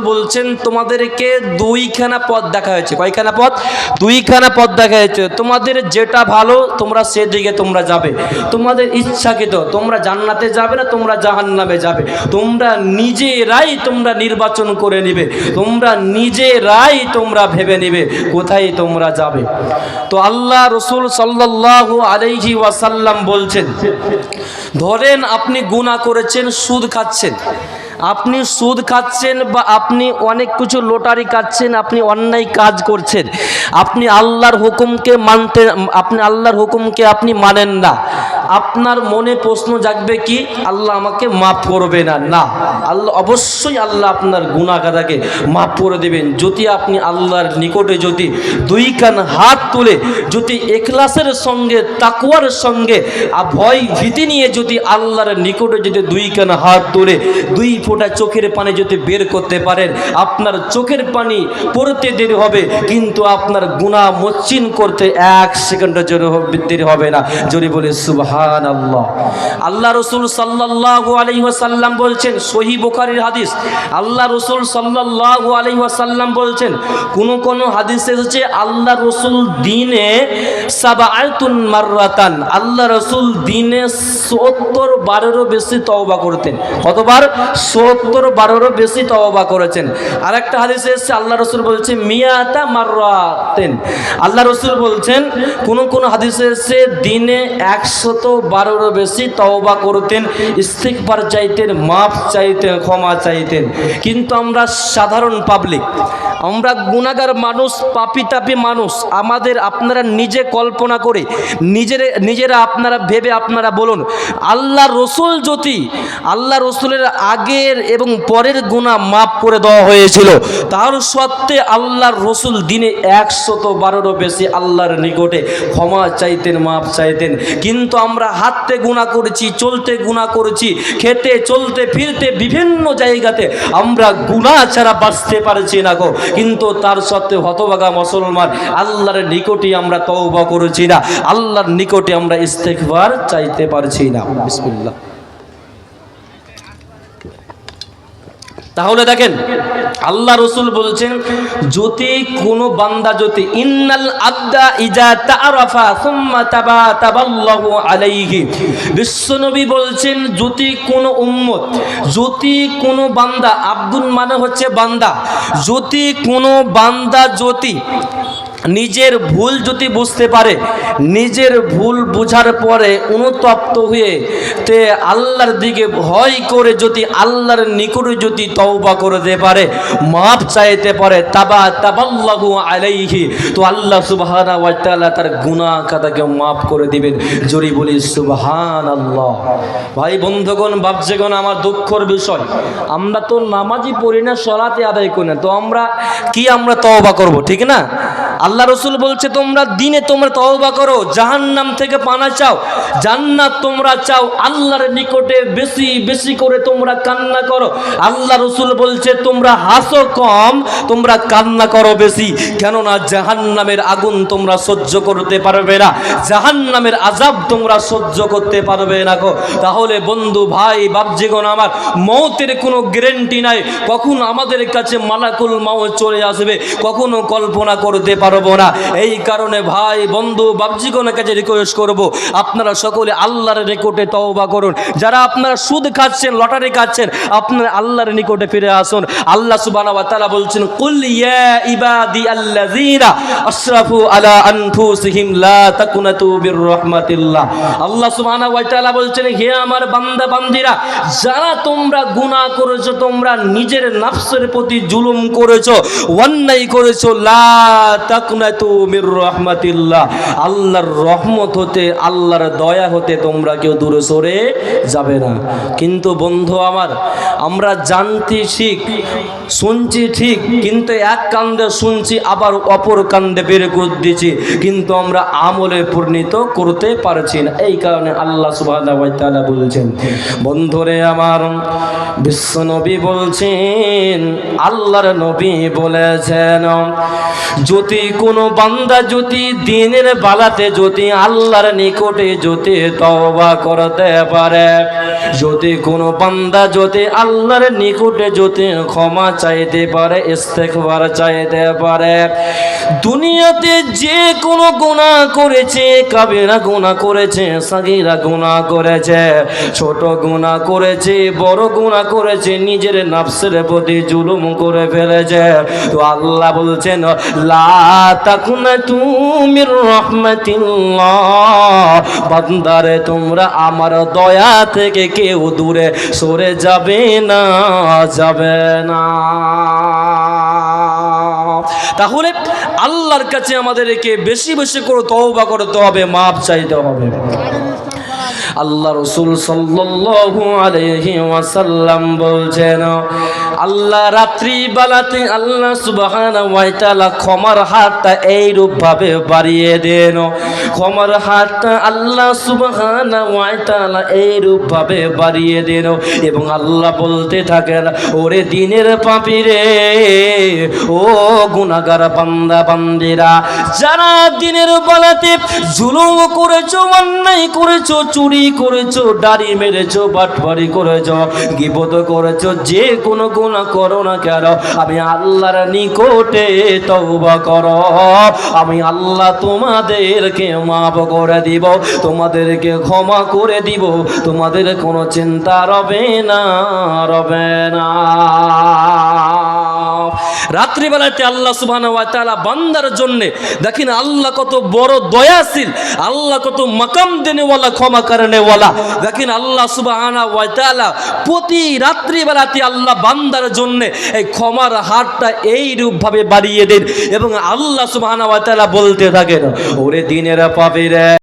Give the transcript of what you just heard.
বলছেন, তোমাদেরকে দুইখানা পথ দেখা হয়েছে। কয়খানা পথ? দুইখানা পথ দেখা হয়েছে। তোমাদের যেটা ভালো, তোমরা সেদিকে তোমরা যাবে। তোমাদের ইচ্ছাকৃত, তোমরা জান্নাতে যাবে না, তোমরা জাহান্নামে যাবে। তোমরা নিজেরাই তোমরা নির্বাচন করে নিবে। তোমরা নিজেরাই তোমরা ভেবে নিবে কোথায় তোমরা যাবে। তো আল্লাহ রসুল সাল্লাল্লাহু আলাইহি ওয়াসাল্লাম বলছেন, ধরেন আপনি গুনাহ করেছেন, সুদ খাচ্ছেন। আপনি সুদ খাচ্ছেন বা আপনি অনেক কিছু লোটারি কাটছেন আপনি অন্যায় কাজ করছেন। আপনি আল্লাহর হুকুমকে মানতে, আপনি আল্লাহর হুকুমকে আপনি মানেন না। আপনার মনে প্রশ্ন জাগবে কি, আল্লাহ আমাকে মাফ করবে না? না। আল্লাহ, অবশ্যই আল্লাহ আপনার গুণাগাদাকে মাফ করে দেবেন। যদি আপনি আল্লাহর নিকটে যদি দুই কান হাত তুলে যদি এখলাসের সঙ্গে তাকুয়ার সঙ্গে ভয় ভীতি নিয়ে যদি আল্লাহর নিকটে যদি দুই কান হাত তুলে, দুই ফোঁটা চোখের পানি যদি বের করতে পারেন, আপনার চোখের পানি পড়তে দেরি হবে, কিন্তু আপনার গুণা মচ্ছিন করতে এক সেকেন্ডের জন্য দেরি হবে না। যদি বলে আল্লাহ রসুল আলহিহাসাল্লাম বলছেন সহি বোখারির হাদিস, আল্লাহ রসুল সাল্লাহ আলহিহাসাল্লাম বলছেন, কোন কোন হাদিস এসেছে, আল্লাহ রসুল দিনে সাবাআতুন মাররাতান, আল্লাহ রসুল দিনে সত্তর বারেরও বেশি তওবা করতেন। কতবার? সত্তর বারেরও বেশি তওবা করেছেন। আর একটা হাদিসে এসেছে, আল্লাহ রসুল বলছে মিয়াতা মাররাতেন। আল্লাহ রসুল বলছেন, কোন কোন হাদিসে এসেছে, দিনে একশত বারেরও বেশি তওবা করতেন ইস্তিকবার চাইতেন মাফ চাইতেন ক্ষমা চাইতেন। কিন্তু আমরা সাধারণ পাবলিক আমরা গুণাগার মানুষ, পাপি তাপি মানুষ। আমাদের আপনারা নিজে কল্পনা করে, নিজের, নিজেরা আপনারা ভেবে আপনারা বলুন, আল্লাহ রসুল যদি আল্লাহ রসুলের আগের এবং পরের গুণা মাফ করে দেওয়া হয়েছিল। তার সত্ত্বে আল্লাহর রসুল দিনে একশত বারোরও বেশি আল্লাহর নিকটে ক্ষমা চাইতেন মাপ চাইতেন। কিন্তু আমরা হাঁটতে গুণা করেছি, চলতে গুণা করেছি, খেতে, চলতে, ফিরতে বিভিন্ন জায়গাতে আমরা গুণা ছাড়া বাঁচতে পারছি না গো। কিন্তু তার সত্ত্বে হতভাগা মুসলমান, আল্লাহর নিকটে আমরা তওবা করেছি না। আল্লাহর নিকটে আমরা ইস্তেকবার চাইতে পারছি না। বিসমিল্লাহ। তাহলে দেখেন, আল্লাহ রসুল বলছেন, যদি কোনো বান্দা যদি ইন্নাল আব্দা ইজা তারাফা সুম্মা তাবা তাবাল্লাহু আলাইহি, বিশ্বনবী বলছেন, যদি কোনো উম্মত, যদি কোনো বান্দা, আব্দুল মানে হচ্ছে বান্দা, যদি কোনো বান্দা যদি নিজের ভুল যদি বুঝতে পারে, নিজের ভুল বুঝার পরে অনুতপ্ত হয়ে তে আল্লাহর দিকে ভয় করে যদি আল্লাহর নিকটে যদি তওবা করতে পারে মাপ চাইতে পারে, তাবা, তাবাল্লাহু আলাইহি। তো আল্লাহ সুবহানাহু ওয়া তাআলা তার গুনাহ খাতাকে মাফ করে দিবেন। জোরে বলি, সুবহানাল্লাহ। ভাই বন্ধুগণ, বাপজেগণ, আমার দুঃখর বিষয়, আমরা তো নামাজই পড়ি না, সলাতে আদায় করি না। তো আমরা, কি আমরা তওবা করব, ঠিক না? আল্লাহ রসুল বলছে, তোমরা দিনে তোমরা তওবা করো, জাহান্নাম থেকে পানা চাও, জান্নাত তোমরা চাও, আল্লাহর নিকটে বেশি বেশি করে তোমরা কান্না করো। আল্লাহ রসুল বলছে, তোমরা হাসো কম, তোমরা কান্না করো বেশি, কেননা জাহান্নামের আগুন তোমরা সহ্য করতে পারবে না, জাহান্নামের আজাব তোমরা সহ্য করতে পারবে না গো। তাহলে বন্ধু, ভাই, বাপজিগণ আমার, মৌতের কোনো গ্যারেন্টি নাই, কখন আমাদের কাছে মালাকুল মাও চলে আসবে, কখনো কল্পনা করতে পারব না। এই কারণে ভাই, বন্ধু বাবজিগণের কাছে রিকোয়েস্ট করব, আপনারা সকলে আল্লাহর নিকটে তওবা করুন। যারা আপনারা সুদ খাচ্ছেন, লটারি খাচ্ছেন, আপনারা আল্লাহর নিকটে ফিরে আসুন। আল্লাহ সুবহানাহু ওয়া তাআলা বলছেন, কুল ইয়া ইবাদি আল্লাযীনা আশরাফু আলা আনফুসিহিম লা তাকুনাতু বির রাহমাতিল্লাহ আল্লাহ সুবহানাহু ওয়া তাআলা বলছেন, হে আমার বান্দা, বান্দিরা, যারা তোমরা গুনাহ করেছ, তোমরা নিজের নফসের প্রতি জুলুম করেছ, অন্যায় করেছ, লা আল্লাহর রহমত হতে, আল্লাহর দয়া হতে তোমরা কেউ দূরে সরে যাবে না। কিন্তু বন্ধু আমার, আমরা জানতে ঠিক, শুনছি ঠিক, কিন্তু এক কান্দে শুনছি, আবার অপর কান্দে বের করে দিচ্ছি। কিন্তু আমরা আমলে পরিণত করতে পারছি না। এই কারণে আল্লাহ তাআলা বলছেন, বন্ধুরে আমার বিশ্বনবী বলছেন, আল্লাহর নবী বলেছেন, যদি কোনো বান্দা যদি দিনের বালাতে যদি আল্লাহর নিকটে যদি তওবা করতে পারে, যদি কোনো বান্দা যদি আল্লাহর নিকটে যদি ক্ষমা চাইতে পারে ইস্তেকবার চাইতে পারে, দুনিয়াতে যে কোনো গুনাহ করেছে, কাবিরা গুনাহ করেছে, সাগিরা গুনাহ করেছে, ছোট গুনাহ করেছে, বড় গুনাহ করেছে, নিজের নাফসের প্রতি জুলুম করে ফেলেছে। তো আল্লাহ বলছেন, লা তাকুনা তুমির রহমাতিল্লাহ। বান্দারে, তোমরা আমার দয়া থেকে কেউ দূরে সরে যাবে না যাবে না। তাহলে আল্লাহর কাছে আমাদেরকে বেশি বেশি করে তওবা করতে হবে, মাপ চাইতে হবে। আল্লাহ রসুল সাল্লাল্লাহু আলাইহি ওয়াসাল্লাম বলছেন আল্লাহ রাত্রি বেলাতে আল্লাহ সুবহানাহু ওয়া তাআলা ক্ষমার হাতটা এই রূপ ভাবে বাড়িয়ে দেন। ক্ষমার হাতটা আল্লাহ সুবহানাহু ওয়া তাআলা এই রূপ ভাবে বাড়িয়ে দেন এবং আল্লাহ বলতে থাকেন, ওরে দিনের পাপী রে ও গুনাহগার বান্দা, বান্দিরা, যারা দিনের বেলাতে জুলুম করেছ, অন্যায় করেছ, চুরি করেছ, দাড়ি মেরেছো বাটবাড়ি করেছ, গিবত করেছ, যে কোনো গুণা করো না কেন? আমি আল্লাহর নিকটে তওবা করো। আমি আল্লাহ তোমাদেরকে মাফ করে দিব, তোমাদেরকে ক্ষমা করে দিব, তোমাদের কোনো চিন্তা রবে না রবে না। রাত্রিবেলাতে আল্লাহ সুবহানাহু ওয়া তাআলা বান্দার জন্য, দেখেন আল্লাহ কত বড় দয়াশীল, আল্লাহ কত মাকাম দেনেওয়ালা, ক্ষমা করেনেওয়ালা দেখেন আল্লাহ সুবহানাহু ওয়া তাআলা প্রতি রাত্রিবেলাতে আল্লাহ বান্দার জন্য এই ক্ষমার হাতটা এই রূপভাবে বাড়িয়ে দেন এবং আল্লাহ সুবহানাহু ওয়া তাআলা বলতে থাকেন, ওরে দিনের পাপীরে।